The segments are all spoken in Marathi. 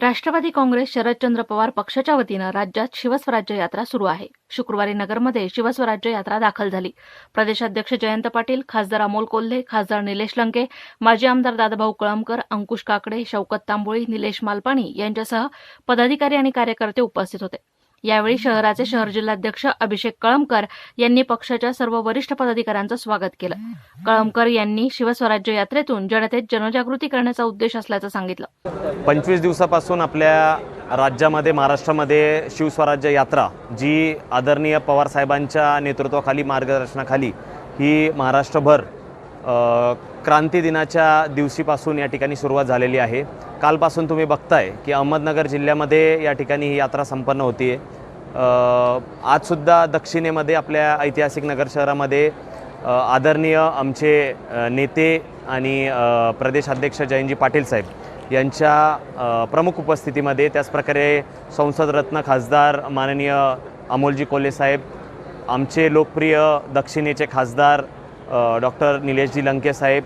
Rashtrawadi Congress Sharadchandra Pawar पक्षाच्या वतीनं राज्यात शिवस्वराज्य यात्रा सुरू आहे. शुक्रवारी नगरमध्ये शिवस्वराज्य यात्रा दाखल झाली. प्रदेशाध्यक्ष जयंत पाटील खासदार अमोल कोल्हे खासदार निलेश लंके माजी आमदार दादाभाऊ कळमकर अंकुश काकडे शौकत तांबोळी निलेश मालपाणी यांच्यासह पदाधिकारी आणि कार्यकर्ते उपस्थित होते. यावेळी शहराचे शहर जिल्हाध्यक्ष अभिषेक कळमकर यांनी पक्षाच्या सर्व वरिष्ठ पदाधिकाऱ्यांचं स्वागत केलं. कळमकर यांनी शिवस्वराज्य यात्रेतून जनतेत जनजागृती करण्याचा उद्देश असल्याचं सांगितलं. पंचवीस दिवसापासून आपल्या राज्यामध्ये महाराष्ट्रामध्ये शिवस्वराज्य यात्रा जी आदरणीय पवारसाहेबांच्या नेतृत्वाखाली मार्गदर्शनाखाली ही महाराष्ट्रभर क्रांती दिनाच्या दिवशीपासून या ठिकाणी सुरुवात झालेली आहे. कालपासून तुम्ही बघताय की अहमदनगर जिल्ह्यामध्ये या ठिकाणी ही यात्रा संपन्न होती आहे आजसुद्धा दक्षिणेमध्ये आपल्या ऐतिहासिक नगर शहरामध्ये आदरणीय आमचे नेते आणि प्रदेशाध्यक्ष जयंतजी पाटील साहेब यांच्या प्रमुख उपस्थितीमध्ये त्याचप्रकारे संसदरत्न खासदार माननीय अमोलजी कोले साहेब आमचे लोकप्रिय दक्षिणेचे खासदार डॉक्टर निलेशजी लंके साहेब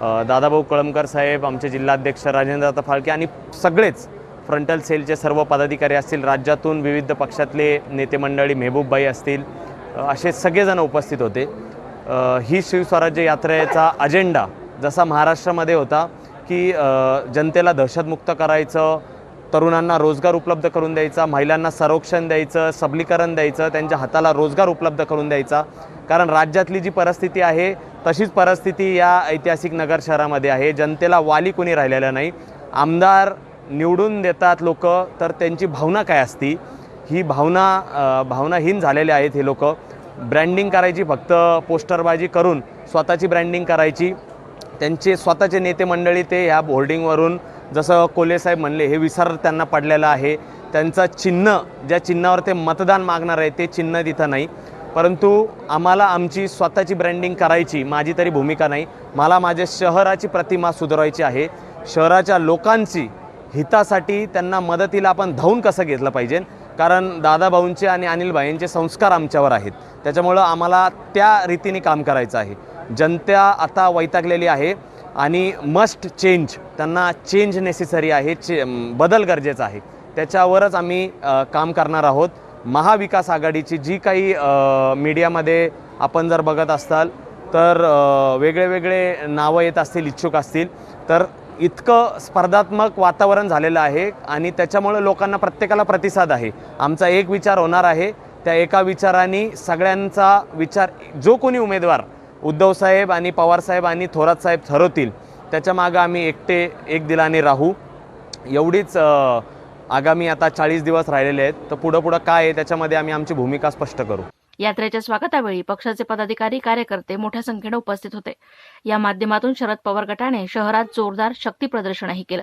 दादाभाऊ कळमकर साहेब आमचे जिल्हाध्यक्ष राजेंद्र फाळके आणि सगळेच फ्रंटल सेलचे सर्व पदाधिकारी असतील राज्यातून विविध पक्षातले नेते मंडळी मेहबूबबाई असतील असे सगळेजण उपस्थित होते. ही शिवस्वराज्य यात्रेचा अजेंडा जसा महाराष्ट्रामध्ये होता की जनतेला दहशतमुक्त करायचं तरुणांना रोजगार उपलब्ध करून द्यायचा महिलांना संरक्षण द्यायचं सबलीकरण द्यायचं त्यांच्या हाताला रोजगार उपलब्ध करून द्यायचा कारण राज्यातली जी परिस्थिती आहे तशीच परिस्थिती या ऐतिहासिक नगर शहरामध्ये आहे. जनतेला वाली कोणी राहिलेलं नाही. आमदार निवडून देतात लोक तर त्यांची भावना काय असती? ही भावना भावनाहीन झालेले आहेत हे लोक. ब्रँडिंग करायची फक्त पोस्टरबाजी करून स्वतःची ब्रँडिंग करायची. त्यांचे स्वतःचे नेते मंडळी ते ह्या बोर्डिंगवरून जसं कोलेसाहेब म्हणले हे विसर त्यांना पडलेलं आहे. त्यांचं चिन्ह ज्या चिन्हावर ते मतदान मागणार आहे ते चिन्ह तिथं नाही. परंतु आम्हाला आमची स्वतःची ब्रँडिंग करायची माझी तरी भूमिका नाही. मला माझ्या शहराची प्रतिमा सुधारायची आहे. शहराच्या लोकांची हितासाठी त्यांना मदतीला आपण धावून कसं घेतलं पाहिजे? कारण दादाभाऊंचे आणि अनिल भाईंचे संस्कार आमच्यावर आहेत. त्याच्यामुळं आम्हाला त्या रीतीने काम करायचं आहे. जनता आता वैतागलेली आहे आणि मस्ट चेंज त्यांना चेंज नेसेसरी आहे चे बदल गरजेचा आहे. त्याच्यावरच आम्ही काम करणार आहोत. महाविकास आघाडीची जी काही मीडियामध्ये आपण जर बघत असाल तर वेगळे वेगळे नावं येत असतील इच्छुक असतील. तर इतकं स्पर्धात्मक वातावरण झालेलं आहे आणि त्याच्यामुळं लोकांना प्रत्येकाला प्रतिसाद आहे. आमचा एक विचार होणार आहे त्या एका विचाराने सगळ्यांचा विचार जो कोणी उमेदवार उद्धवसाहेब आणि पवारसाहेब आणि थोरात साहेब ठरवतील त्याच्यामागं आम्ही एकटे एक दिलाने राहू. एवढीच आगामी आता चाळीस दिवस राहिलेले आहेत तर पुढं पुढं काय आहे त्याच्यामध्ये आम्ही आमची भूमिका स्पष्ट करू. यात्रेच्या स्वागतावेळी पक्षाचे पदाधिकारी कार्यकर्ते मोठ्या संख्येनं उपस्थित होते. या माध्यमातून शरद पवार गटाने शहरात जोरदार शक्ती प्रदर्शनही केलं.